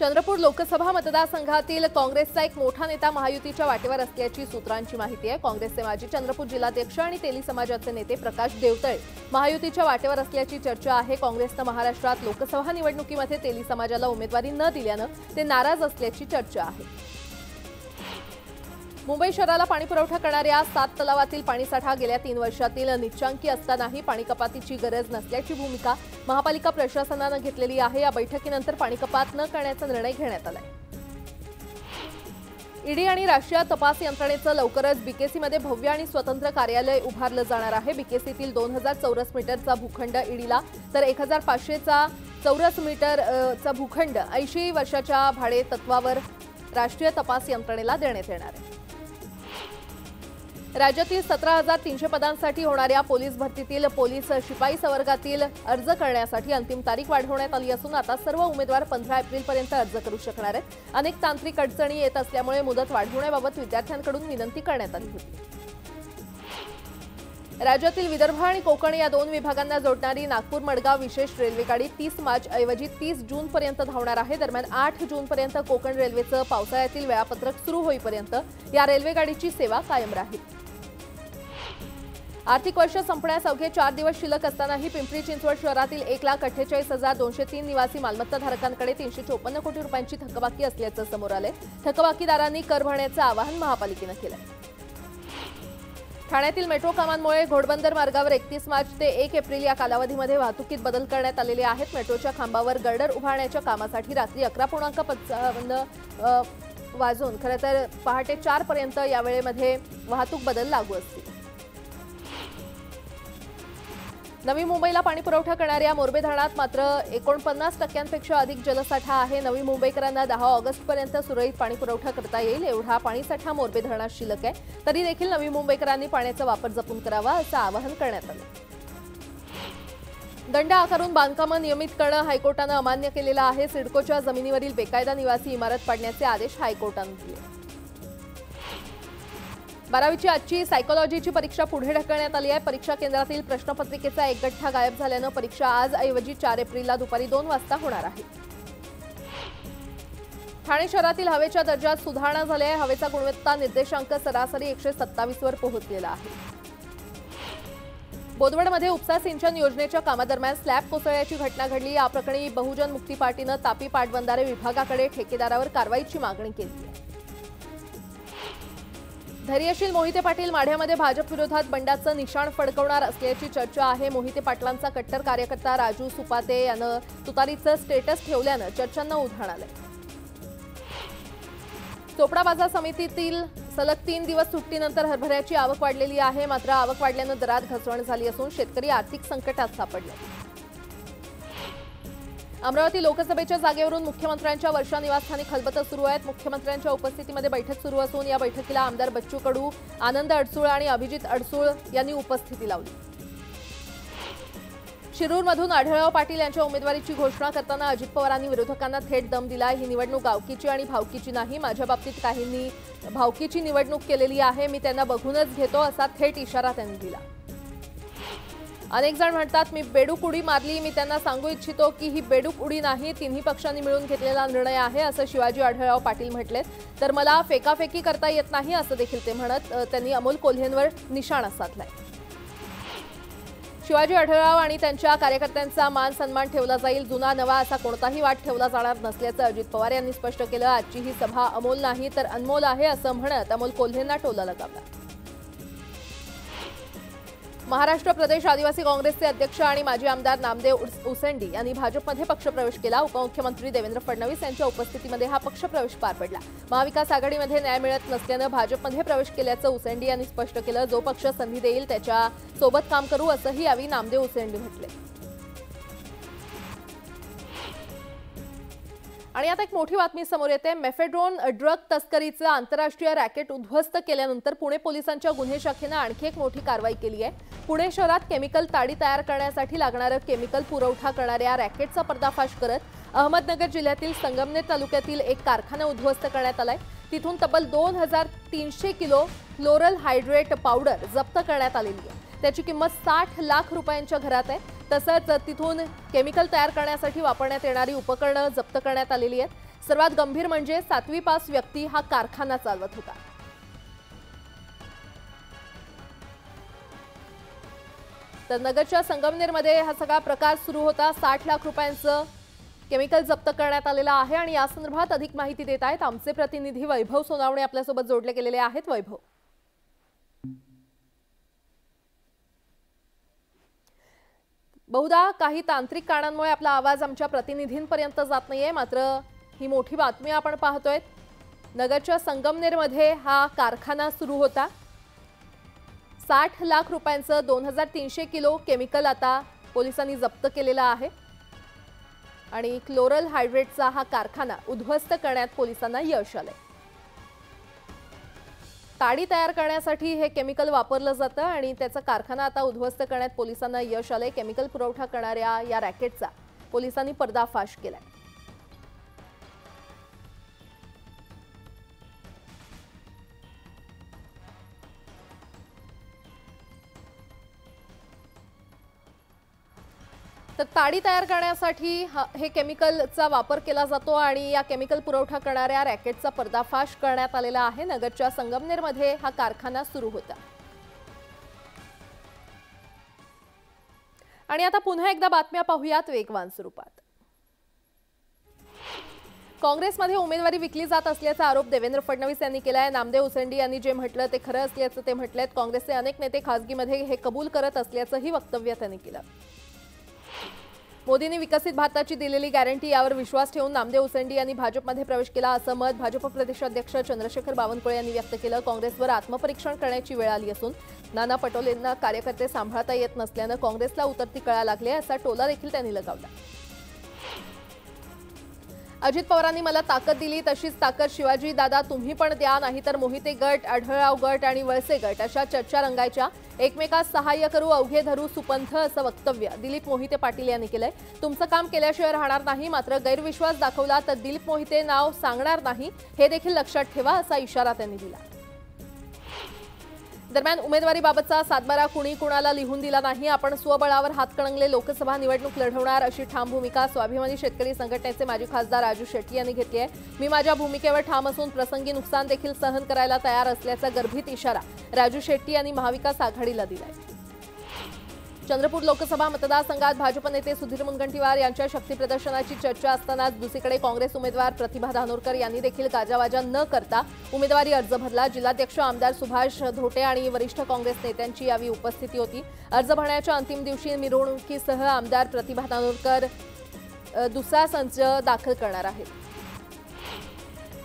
चंद्रपूर लोकसभा मतदारसंघातील काँग्रेसचा एक मोठा नेता महायुतीच्या वाटेवर असल्याची सूत्रांची माहिती आहे. काँग्रेसचे माजी चंद्रपूर जिल्हाध्यक्ष आणि तेली समाजाचे नेते प्रकाश देवतळे महायुतीच्या वाटेवर असल्याची चर्चा आहे. काँग्रेसनं महाराष्ट्रात लोकसभा निवडणुकीमध्ये तेली समाजाला उमेदवारी न दिल्यानं ते नाराज असल्याची चर्चा आहे. मुंबई शहराला पाणी पुरवठा करणाऱ्या सात तलावातील पाणीसाठा गेल्या तीन वर्षातील निच्चांकी असतानाही पाणी कपातीची गरज नसल्याची भूमिका महापालिका प्रशासनानं घेतलेली आहे. या बैठकीनंतर पाणी कपात न करण्याचा निर्णय घेण्यात आलाय. ईडी आणि राष्ट्रीय तपास यंत्रणेचं लवकरच बीकेसीमध्ये भव्य आणि स्वतंत्र कार्यालय उभारलं जाणार आहे. बीकेसीतील दोन हजार चौरस मीटरचा भूखंड ईडीला तर एक हजार पाचशेचा चौरस मीटरचा भूखंड ऐंशी वर्षाच्या भाडे तत्वावर राष्ट्रीय तपास यंत्रणेला देण्यात येणार आहे. राज्यातील सतरा हजार तीनशे पदांसाठी होणाऱ्या पोलीस भरतीतील पोलीस शिपाई संवर्गातील अर्ज करण्यासाठी अंतिम तारीख वाढवण्यात आली असून आता सर्व उमेदवार पंधरा एप्रिलपर्यंत अर्ज करू शकणार आहेत. अनेक तांत्रिक अडचणी येत असल्यामुळे मुदत वाढवण्याबाबत विद्यार्थ्यांकडून विनंती करण्यात आली होती. राज्यातील विदर्भ आणि कोकण या दोन विभागांना जोडणारी नागपूर मडगाव विशेष रेल्वे गाडी तीस मार्च ऐवजी तीस जूनपर्यंत धावणार आहे. दरम्यान आठ जूनपर्यंत कोकण रेल्वेचं पावसाळ्यातील वेळापत्रक सुरू होईपर्यंत या रेल्वेगाडीची सेवा कायम राहील. आर्थिक वर्ष संपण्यास अवघे चार दिवस शिल्लक असतानाही पिंपरी चिंचवड शहरातील एक लाख अठ्ठेचाळीस हजार दोनशे तीन निवासी मालमत्ताधारकांकडे तीनशे चोपन्न कोटी रुपयांची थकबाकी असल्याचं समोर आले थकबाकीदारांनी कर भरण्याचं आवाहन महापालिकेनं केलं ठाण्यातील मेट्रो कामांमुळे घोडबंदर मार्गावर एकतीस मार्च ते एक एप्रिल या कालावधीमध्ये वाहतुकीत बदल करण्यात आलेले आहेत. मेट्रोच्या खांबावर गर्डर उभारण्याच्या कामासाठी रात्री अकरा पूर्णांक पंचावन्न वाजून खरं तर पहाटे चारपर्यंत यावेळेमध्ये या वेळेमध्ये वाहतूक बदल लागू असतील. नवी मुंबईला पाणी पुरवठा करणाऱ्या मोरबे धरणात मात्र एकोणपन्नास टक्क्यांपेक्षा अधिक जलसाठा आहे. नवी मुंबईकरांना दहा ऑगस्टपर्यंत सुरळीत पाणी पुरवठा करता येईल. एवढा पाणीसाठा मोरबे धरणात शिल्लक आहे. तरी देखील नवी मुंबईकरांनी पाण्याचा वापर जपून करावा असं आवाहन करण्यात आलं. दंड आकारून बांधकामं नियमित करणं हायकोर्टानं अमान्य केलेलं आहे. सिडकोच्या जमिनीवरील बेकायदा निवासी इमारत पाडण्याचे आदेश हायकोर्टानं दिले. बारावीची आजची सायकोलॉजीची परीक्षा पुढे ढकलण्यात आली आहे. परीक्षा केंद्रातील प्रश्नपत्रिकेचा एक गठ्ठा गायब झाल्यानं परीक्षा आज ऐवजी चार एप्रिलला दुपारी दोन वाजता होणार आहे. ठाणे शहरातील हवेच्या दर्जात सुधारणा झाली आहे. हवेचा गुणवत्ता निर्देशांक सरासरी एकशे सत्तावीसवर पोहोचलेला आहे. बोदवडमध्ये उपसा सिंचन योजनेच्या कामादरम्यान स्लॅब कोसळल्याची घटना घडली. याप्रकरणी बहुजन मुक्ती पार्टीनं तापी पाटबंधारे विभागाकडे ठेकेदारावर कारवाईची मागणी केली आहे. धैर्यशील मोहिते पाटील माढ्यामध्ये भाजप विरोधात बंडाचं निशाण फडकवणार असल्याची चर्चा आहे. मोहिते पाटलांचा कट्टर कार्यकर्ता राजू सुपाते यानं तुतारीचं स्टेटस ठेवल्यानं चर्चांना उधाण आलंय. चोपडा बाजार समितीतील सलग तीन दिवस सुट्टीनंतर हरभऱ्याची आवक वाढलेली आहे. मात्र आवक वाढल्यानं दरात घसरण झाली असून शेतकरी आर्थिक संकटात सापडले. अमरावती लोकसभेच्या जागेवरून मुख्यमंत्र्यांच्या वर्षा निवासस्थानी खलबतं सुरू आहेत. मुख्यमंत्र्यांच्या उपस्थितीमध्ये बैठक सुरू असून या बैठकीला आमदार बच्चू कडू आनंद अडसूळ आणि अभिजित अडसूळ यांनी उपस्थिती लावली. शिरूरमधून आढळराव पाटील यांच्या उमेदवारीची घोषणा करताना अजित पवारांनी विरोधकांना थेट दम दिला ही निवडणूक गावकीची आणि भावकीची नाही. माझ्या बाबतीत काहींनी भावकीची निवडणूक केलेली आहे. मी त्यांना बघूनच घेतो असा थेट इशारा त्यांनी दिला. अनेक जण म्हणतात मी बेडूक उडी मारली. मी त्यांना सांगू इच्छितो की ही बेडूक उडी नाही तिन्ही पक्षांनी मिळून घेतलेला निर्णय आहे असं शिवाजी आढळराव पाटील म्हटलेत. तर मला फेकाफेकी करता येत नाही असं देखील ते म्हणत त्यांनी अमोल कोल्हेंवर निशाणा साधलाय. शिवाजी आढळराव आणि त्यांच्या कार्यकर्त्यांचा मान सन्मान ठेवला जाईल जुना नवा असा कोणताही वाट ठेवला जाणार नसल्याचं अजित पवार यांनी स्पष्ट केलं. आजची ही सभा अमोल नाही तर अनमोल आहे असं म्हणत अमोल कोल्हेंना टोला लगावला महाराष्ट्र प्रदेश आदिवासी काँग्रेसचे अध्यक्ष आणि माजी आमदार नामदेव उसेंडी यांनी भाजपमध्ये पक्षप्रवेश केला. उपमुख्यमंत्री देवेंद्र फडणवीस यांच्या उपस्थितीमध्ये हा पक्षप्रवेश पार पडला. महाविकास आघाडीमध्ये न्याय मिळत नसल्यानं भाजपमध्ये प्रवेश केल्याचं उसेंडी यांनी स्पष्ट केलं. जो पक्ष संधी देईल त्याच्या सोबत काम करू असंही यावेळी नामदेव उसेंडी म्हटले. आणि आता एक मोठी बातमी समोर येते. मेफेड्रोन ड्रग तस्करीचं आंतरराष्ट्रीय रॅकेट उद्ध्वस्त केल्यानंतर पुणे पोलिसांच्या गुन्हे शाखेनं आणखी एक मोठी कारवाई केली आहे. पुणे शहरात केमिकल ताडी तयार करण्यासाठी लागणारं केमिकल पुरवठा करणाऱ्या रॅकेटचा पर्दाफाश करत अहमदनगर जिल्ह्यातील संगमनेर तालुक्यातील एक कारखाना उद्ध्वस्त करण्यात आलाय. तिथून तब्बल दोन हजार तीनशे किलो क्लोरल हायड्रेट पावडर जप्त करण्यात आलेली आहे. त्याची किंमत साठ लाख रुपयांच्या घरात आहे. तसंच तिथून केमिकल तयार करण्यासाठी वापरण्यात येणारी उपकरणं जप्त करण्यात आलेली आहेत. सर्वात गंभीर म्हणजे सातवी पास व्यक्ती हा कारखाना चालवत होता. तर नगरच्या संगमनेरमध्ये हा सगळा प्रकार सुरू होता. साठ लाख रुपयांचं केमिकल जप्त करण्यात आलेलं आहे आणि या संदर्भात अधिक माहिती देत आहेत आमचे प्रतिनिधी वैभव सोनावणे आपल्यासोबत जोडले गेलेले आहेत. वैभव. बहुधा काही तांत्रिक कारणांमुळे आपला आवाज आमच्या प्रतिनिधींपर्यंत जात नाहीये मात्र ही मोठी बातमी आपण पाहतोय. नगरच्या संगमनेरमध्ये हा कारखाना सुरू होता. साठ लाख रुपयांचं दोन हजार तीनशे किलो केमिकल आता पोलिसांनी जप्त केलेलं आहे. आणि क्लोरल हायड्रेटचा हा कारखाना उद्ध्वस्त करण्यात पोलिसांना यश आलंय. ताडी तयार करण्यासाठी हे केमिकल वापरलं जातं आणि त्याचा कारखाना आता उद्ध्वस्त करण्यात पोलिसांना यश आलंय. केमिकल पुरवठा करणाऱ्या या रॅकेटचा पोलिसांनी पर्दाफाश केलाय. तर ताडी तयार करण्यासाठी हे केमिकलचा वापर केला जातो आणि या केमिकल पुरवठा करणाऱ्या रॅकेटचा पर्दाफाश करण्यात आलेला आहे. नगरच्या संगमनेरमध्ये हा कारखाना सुरू होता. आणि आता पुन्हा एकदा बातम्या पाहूयात वेगवान स्वरूपात. काँग्रेसमध्ये उमेदवारी विकली जात असल्याचा आरोप देवेंद्र फडणवीस यांनी केला आहे नामदेव उसेंडी यांनी जे म्हटलं ते खरं असल्याचं ते म्हटलेत. काँग्रेसचे अनेक नेते खासगीमध्ये हे कबूल करत असल्याचंही वक्तव्य त्यांनी केलं. मोदींनी विकसित भारताची दिलेली गॅरंटी यावर विश्वास ठेवून नामदेव उसेंडी यांनी भाजपमध्ये प्रवेश केला असं मत भाजप प्रदेशाध्यक्ष चंद्रशेखर बावनकुळे यांनी व्यक्त केलं. काँग्रेसवर आत्मपरीक्षण करण्याची वेळ आली असून नाना पटोलेंना कार्यकर्ते सांभाळता येत नसल्यानं काँग्रेसला उतरती कळा लागली असा टोला देखील त्यांनी लगावला. अजित पवारांनी मला ताकद दिली तशीच ताकद शिवाजी दादा तुम्ही पण द्या नाहीतर मोहिते गट आढळराव गट आणि वळसे गट अशा चर्चा रंगायच्या. एकमेकास सहाय्य करू अवघे धरू सुपंथ असं वक्तव्य. दिलीप मोहिते पाटील यांनी केलंय. तुमचं काम केल्याशिवाय राहणार नाही मात्र गैरविश्वास दाखवला तर दिलीप मोहिते नाव सांगणार नाही हे देखील लक्षात ठेवा असा इशारा त्यांनी दिला. दरम्यान उमेदवारीबाबतचा सातबारा कुणी कुणाला लिहून दिला नाही. आपण स्वबळावर हातकणंगले लोकसभा निवडणूक लढवणार अशी ठाम भूमिका स्वाभिमानी शेतकरी संघटनेचे माजी खासदार राजू शेट्टी यांनी घेतली आहे. मी माझ्या भूमिकेवर ठाम असून प्रसंगी नुकसान देखील सहन करायला तयार असल्याचा गर्भित इशारा राजू शेट्टी यांनी महाविकास आघाडीला दिलाय. चंद्रपूर लोकसभा मतदारसंघात भाजप नेते सुधीर मुनगंटीवार यांच्या शक्तीप्रदर्शनाची चर्चा असतानाच दुसरीकडे काँग्रेस उमेदवार प्रतिभा धानोरकर यांनी देखील गाजावाजा न करता उमेदवारी अर्ज भरला. जिल्हाध्यक्ष आमदार सुभाष धोटे आणि वरिष्ठ काँग्रेस नेत्यांची यावेळी उपस्थिती होती. अर्ज भरण्याच्या अंतिम दिवशी मिरवणुकीसह आमदार प्रतिभा धानोरकर दुसरा संच दाखल करणार आहेत.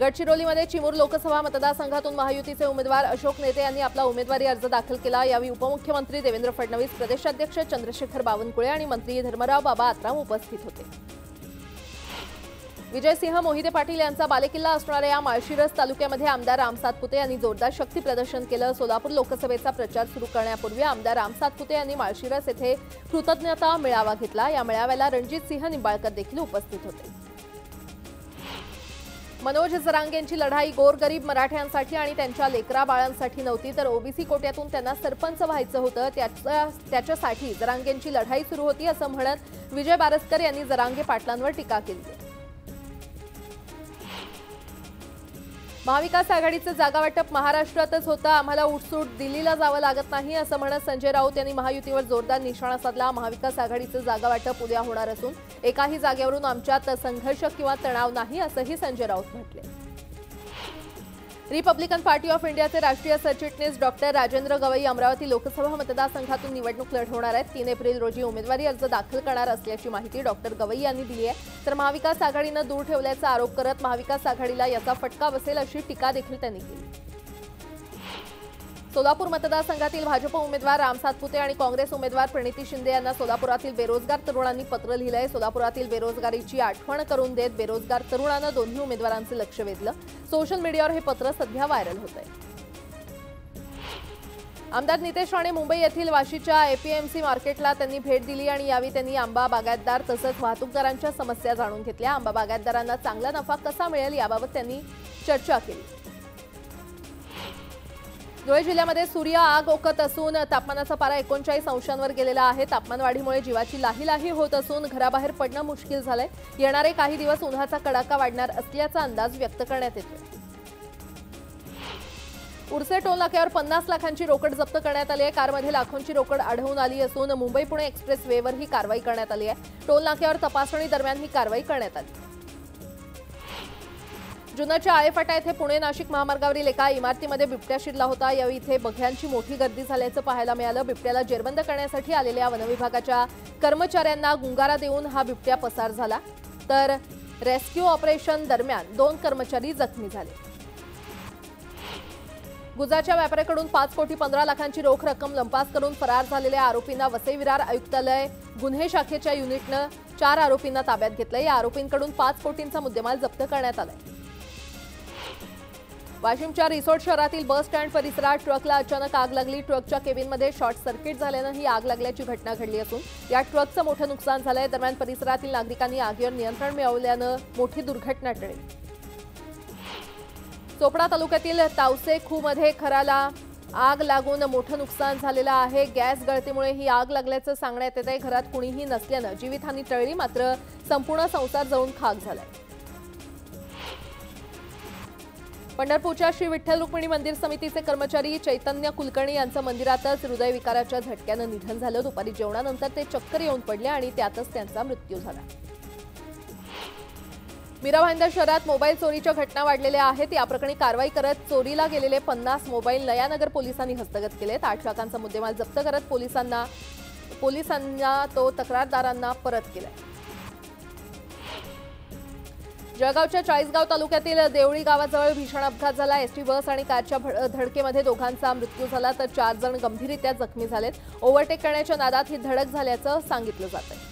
गडचिरोलीमध्ये चिमूर लोकसभा मतदारसंघातून महायुतीचे उमेदवार अशोक नेते यांनी आपला उमेदवारी अर्ज दाखल केला. यावेळी उपमुख्यमंत्री देवेंद्र फडणवीस प्रदेशाध्यक्ष चंद्रशेखर बावनकुळे आणि मंत्री धर्मराव बाबा आत्राम उपस्थित होते. विजयसिंह मोहिते पाटील यांचा बालेकिल्ला असणाऱ्या या माळशिरस तालुक्यामध्ये आमदार राम सातपुते यांनी जोरदार शक्ती प्रदर्शन केलं. सोलापूर लोकसभेचा प्रचार सुरू करण्यापूर्वी आमदार राम सातपुते यांनी माळशिरस येथे कृतज्ञता मेळावा घेतला. या मेळाव्याला रणजित सिंह निंबाळकर देखील उपस्थित होते. मनोज जरांगेंची लढाई गोरगरीब मराठ्यांसाठी आणि त्यांच्या लेकरा बाळांसाठी नव्हती तर ओबीसी कोट्यातून त्यांना सरपंच व्हायचं होतं. त्याच्या त्याच्यासाठी जरांगेंची लढाई सुरू होती असं म्हणत विजय बारस्कर यांनी जरांगे पाटलांवर टीका केली. महाविकास आघाडीचं जागा वाटप महाराष्ट्रातच होतं. आम्हाला उठसूट दिल्लीला जावं लागत नाही असं म्हणत संजय राऊत यांनी महायुतीवर जोरदार निशाणा साधला. महाविकास आघाडीचं जागा वाटप उद्या होणार असून एकाही जागेवरून आमच्यात संघर्ष किंवा तणाव नाही असंही संजय राऊत म्हटले. रिपब्लिकन पार्टी ऑफ इंडियाचे राष्ट्रीय सरचिटणीस डॉक्टर राजेंद्र गवई अमरावती लोकसभा मतदारसंघातून निवडणूक लढवणार आहेत. तीन एप्रिल रोजी उमेदवारी अर्ज दाखल करणार असल्याची माहिती डॉक्टर गवई यांनी दिली आहे. तर महाविकास आघाडीनं दूर ठेवल्याचा आरोप करत महाविकास आघाडीला याचा फटका बसेल अशी टीका देखील त्यांनी केली. सोलापूर मतदारसंघातील भाजप उमेदवार राम सातपुते आणि काँग्रेस उमेदवार प्रणिती शिंदे यांना सोलापुरातील बेरोजगार तरुणांनी पत्र लिहिलंय. सोलापुरातील बेरोजगारीची आठवण करून देत बेरोजगार तरुणांना दोन्ही उमेदवारांचं लक्ष वेधलं. सोशल मीडियावर हे पत्र सध्या व्हायरल होत आहे आमदार नितेश राणे मुंबई येथील वाशीच्या एपीएमसी मार्केटला त्यांनी भेट दिली आणि यावेळी त्यांनी आंबा बागायतदार तसंच वाहतूकदारांच्या समस्या जाणून घेतल्या. आंबा बागायतदारांना चांगला नफा कसा मिळेल याबाबत त्यांनी चर्चा केली. धुळे जिल्ह्यामध्ये सूर्य आग ओकत असून तापमानाचा पारा एकोणचाळीस अंशांवर गेलेला आहे. तापमानवाढीमुळे जीवाची लाही लाही होत असून घराबाहेर पडणं मुश्किल झालंय. येणारे काही दिवस उन्हाचा कडाका वाढणार असल्याचा अंदाज व्यक्त करण्यात येतोय. उर्से टोल नाक्यावर पन्नास लाखांची रोकड जप्त करण्यात आली आहे. कारमध्ये लाखोंची रोकड आढळून आली असून मुंबई पुणे एक्सप्रेस वेवर ही कारवाई करण्यात आली आहे. टोल नाक्यावर तपासणी दरम्यान ही कारवाई करण्यात आली. जुन्नरच्या आळेफाटा येथे पुणे नाशिक महामार्गावरील एका इमारतीमध्ये बिबट्या शिरला होता. यावेळी इथे बघ्यांची मोठी गर्दी झाल्याचं पाहायला मिळालं. बिबट्याला जेरबंद करण्यासाठी आलेल्या वनविभागाच्या कर्मचाऱ्यांना गुंगारा देऊन हा बिबट्या पसार झाला. तर रेस्क्यू ऑपरेशन दरम्यान दोन कर्मचारी जखमी झाले. गुजाच्या व्यापाऱ्याकडून पाच कोटी पंधरा लाखांची रोख रक्कम लंपास करून फरार झालेल्या आरोपींना वसई विरार आयुक्तालय गुन्हे शाखेच्या युनिटनं चार आरोपींना ताब्यात घेतलं या आरोपींकडून पाच कोटींचा मुद्देमाल जप्त करण्यात आलाय. वाशिमच्या रिसोर्ट शहरातील बस स्टँड परिसरात ट्रकला अचानक आग लागली. ट्रकच्या केबिनमध्ये शॉर्ट सर्किट झाल्यानं ही आग लागल्याची घटना घडली असून या ट्रकचं मोठं नुकसान झालंय. दरम्यान परिसरातील नागरिकांनी आगीवर नियंत्रण मिळवल्यानं मोठी दुर्घटना टळली. चोपडा तालुक्यातील तावसे खूमध्ये खराला आग लागून मोठं नुकसान झालेलं आहे. गॅस गळतीमुळे ही आग लागल्याचं सांगण्यात येत आहे घरात कुणीही नसल्यानं जीवितहानी टळली मात्र संपूर्ण संसार जळून खाक झालाय. पंढरपूरच्या श्री विठ्ठल रुक्मिणी मंदिर समितीचे कर्मचारी चैतन्य कुलकर्णी यांचं मंदिरातच हृदयविकाराच्या झटक्यानं निधन झालं. दुपारी जेवणानंतर ते चक्कर येऊन पडले आणि त्यातच त्यांचा मृत्यू झाला. मीरा भाईंदर शहरात मोबाईल चोरीच्या घटना वाढलेल्या आहेत. या प्रकरणी कारवाई करत चोरीला गेलेले पन्नास मोबाईल नयानगर पोलिसांनी हस्तगत केलेत. आठ लाखांचा मुद्देमाल जप्त करत पोलिसांना पोलिसांना तो तक्रारदारांना परत केलाय. जळगावच्या चाळीसगाव तालुक्यातील देवळी गावाजवळ भीषण अपघात झाला. एसटी बस आणि कारच्या भड- धडकेमध्ये दोघांचा मृत्यू झाला तर चार जण गंभीररित्या जखमी झालेत. ओव्हरटेक करण्याच्या नादात ही धडक झाल्याचं सांगितलं जात आहे